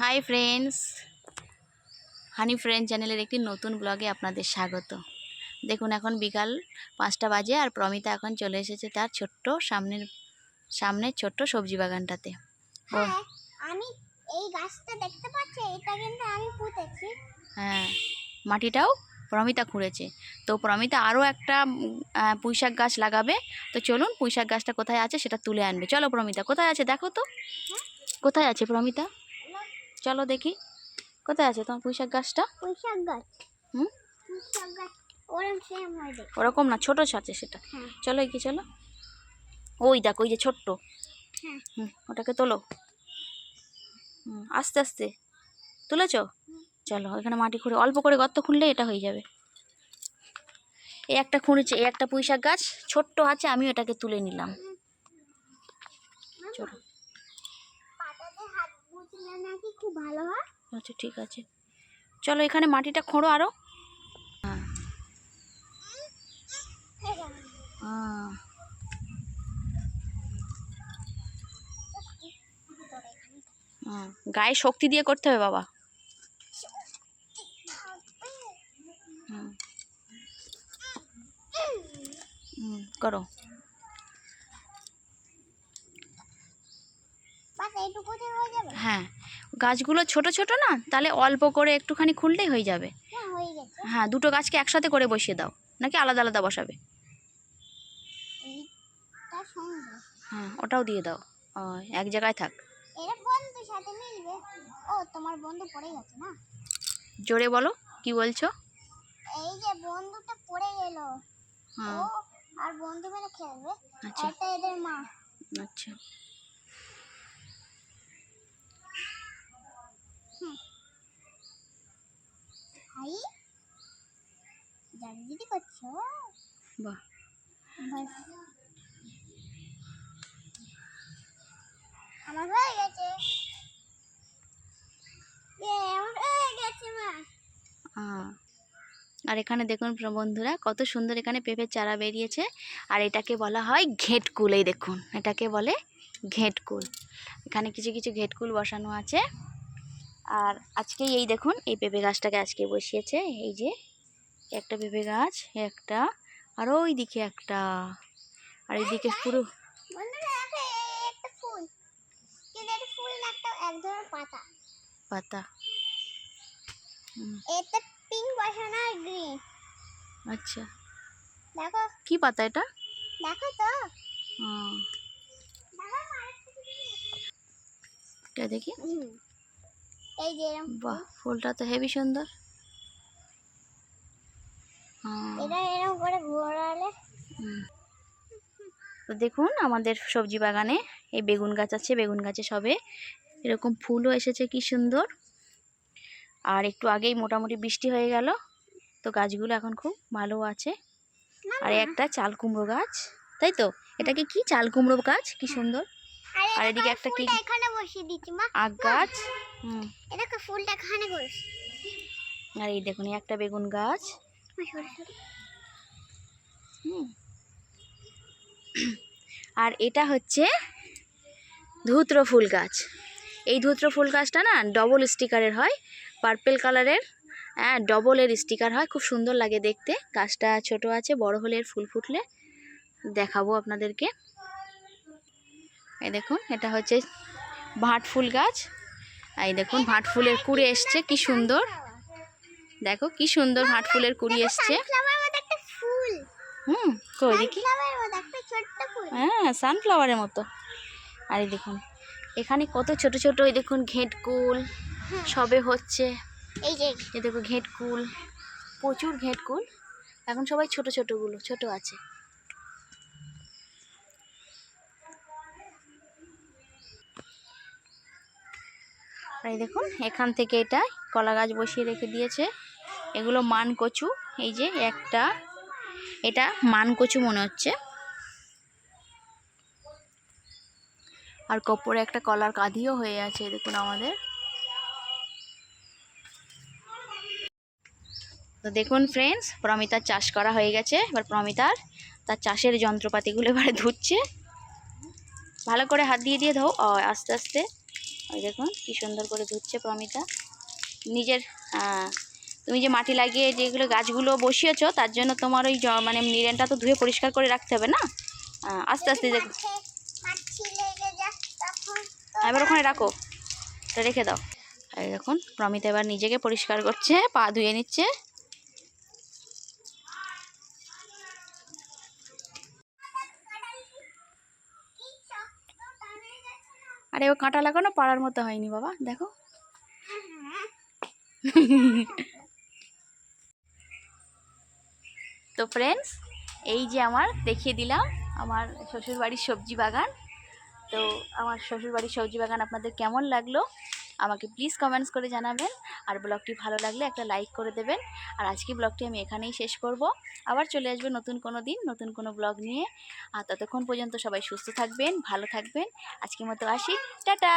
Hi friends হানি friend চ্যানেলের একটি নতুন ব্লগে আপনাদের স্বাগত। দেখুন এখন বিকাল পাঁচটা বাজে আর প্রমিতা এখন চলে এসেছে তার ছোট্ট সামনের সামনের ছোট্ট সবজি বাগানটাতে। হ্যাঁ আমি এই গাছটা দেখতে পাচ্ছি এটা কিন্তু আমি পুঁতেছি। হ্যাঁ মাটিটাও প্রমিতা খুঁড়েছে। তো প্রমিতা আরও একটা পুঁইশাক গাছ লাগাবে। তো চলুন পুঁইশাক গাছটা কোথায় আছে সেটা তুলে আনবে। চলো প্রমিতা কোথায় আছে? দেখো তো। কোথায় আছে প্রমিতা? চলো দেখি। কোথায় আছে তোমার পুঁইশাক গাছটা? পুঁইশাক গাছ। হুম? ওরকম না ছোটো আছে সেটা। হ্যাঁ। চলো কি চলো। ওই দেখো ওই যে ছোট্ট। হ্যাঁ। হুম ওটাকে তোলো। হুম আস্তে আস্তে। তুলেছ? চলো এখানে মাটি খুঁড়ে অল্প করে গর্ত খুঁড়লে এটা হয়ে যাবে। এই একটা খুঁড়েছে এই একটা পুঁইশাক গাছ ছোট্ট আছে আমি এটাকে তুলে নিলাম। চলো। আচ্ছা ঠিক আছে। চলো এখানে মাটিটা খোঁড়ো আরও গায়ে শক্তি দিয়ে করতে হবে বাবা। করো বাস এইটুকুতে হয়ে গাছগুলো ছোট ছোট না তাহলে অল্প করে একটুখানি খুললেই হয়ে যাবে। হ্যাঁ হয়ে হ্যাঁ দুটো গাছকে একসাথে করে বসিয়ে দাও নাকি আলাদা আলাদা বসাবে? হ্যাঁ ওটাও দিয়ে দাও। ও, এক জায়গায় থাক। ও তোমার বন্ধু পড়ে গেছে না? জোরে বলো কি বলছো? এই যে বন্ধুটা পড়ে গেল। ও হ্যাঁ। আর বন্ধু মিলে খেলবে। আচ্ছা। এটা এদের মা। আচ্ছা। ভাই জানি দিদি করছ? বাহ। বাস। আমার হয়ে গেছে। আর এখানে দেখুন বন্ধুরা কত সুন্দর এখানে পেঁপের চারা বেরিয়েছে। আর এটাকে বলা হয় ঘেটকুল এই দেখুন। এটাকে বলে ঘেটকুল। এখানে কিছু কিছু ঘেটকুল বসানো আছে। আর আজকে এই দেখুন এই পেঁপে গাছটাকে আজকে বসিয়েছে। এই যে একটা পেঁপে গাছ একটা আর ওই দিকে একটা। আর এইদিকে পুরো এটা পিঙ্ক বসানো আর গ্রিন। আচ্ছা। দেখো। কি পাতা এটা? দেখো তো? এটা। এই যে বাহ ফুলটা তো হেভি সুন্দর। এটা এরকম করে ঘোরালে তো দেখুন আমাদের সবজি বাগানে এই বেগুন গাছ আছে বেগুন গাছে সবে এরকম ফুলও এসেছে কি সুন্দর। আর একটু আগেই মোটামুটি বৃষ্টি হয়ে গেল তো গাছগুলো এখন খুব ভালো আছে। আর একটা চাল কুমড়ো গাছ তাই তো? এটাকে কি চাল কুমড়ো গাছ? কি সুন্দর। আর এদিকে একটা কি এখানে বসিয়ে দিচ্ছি মা। আখ গাছ? হুম। এটাকে ফুলটা এখানে বসি আর এই দেখুন একটা বেগুন গাছ। হুম। আর এটা হচ্ছে ধুত্র ফুল গাছ। এই ধুত্র ফুল গাছটা না ডবল স্টিকারের হয় পার্পেল কালারের হ্যাঁ ডবলের স্টিকার হয়। খুব সুন্দর লাগে দেখতে। গাছটা ছোট আছে বড় হলে এর ফুল ফুটলে দেখাবো আপনাদেরকে। এই দেখুন এটা হচ্ছে ভাট ফুল গাছ। এই দেখুন ভাট ফুলের কুড়ি এসছে কি সুন্দর। দেখো কি সুন্দর ভাট ফুলের কুড়ি এসছে। হুম কই দেখি। হ্যাঁ সানফ্লাওয়ারের মতো। আর এই দেখুন এখানে কত ছোট ছোট ওই দেখুন ঘেটকুল সবে হচ্ছে। এই যে। এই দেখো ঘেটকুল প্রচুর ঘেটকুল এখন সবাই ছোট ছোটগুলো ছোট আছে। এই দেখুন, এখান থেকে এটা কলা গাছ বসিয়ে রেখে দিয়েছে। এগুলো মান কচু এই যে একটা, এটা মান কচু মনে হচ্ছে। আর কপরে একটা কলার কাঁধিও হয়ে আছে দেখুন আমাদের। তো দেখুন ফ্রেন্ডস প্রমিতার চাষ করা হয়ে গেছে। এবার প্রমিতার তার চাষের যন্ত্রপাতিগুলো এবারে ধুচ্ছে। ভালো করে হাত দিয়ে দিয়ে ধো আস্তে আস্তে। ওই দেখুন কি সুন্দর করে ধুচ্ছে প্রমিতা। নিজের হ্যাঁ তুমি যে মাটি লাগিয়ে যেগুলো গাছগুলো বসিয়েছো তার জন্য তোমার ওই জ- মানে নিরেনটা তো ধুয়ে পরিষ্কার করে রাখতে হবে না? আস্তে আস্তে যদি দেখ। মাছে মাছি লেগে যায় তখন তো এবার ওখানে রাখো। রেখে দাও। দেখুন প্রমিতা এবার নিজেকে পরিষ্কার করছে পা ধুয়ে নিচ্ছে কি শক্ত টানে যাচ্ছে না আরে ও কাঁটা লাগানো পাড়ার মতো হয়নি বাবা, দেখো। তো ফ্রেন্ডস এই যে আমার দেখিয়ে দিলাম আমার শ্বশুরবাড়ির সবজি বাগান। তো আমার শ্বশুরবাড়ির সবজি বাগান আপনাদের কেমন লাগল? আমাকে প্লিজ কমেন্টস করে জানাবেন। আর ব্লগটি ভালো লাগলে একটা লাইক করে দেবেন। আর আজকে ব্লগটি আমি এখানেই শেষ করব। আবার চলে আসবে নতুন কোনো দিন, নতুন কোনো ব্লগ নিয়ে। আর ততক্ষণ পর্যন্ত সবাই সুস্থ থাকবেন, ভালো থাকবেন। আজকের মতো আসি। টাটা!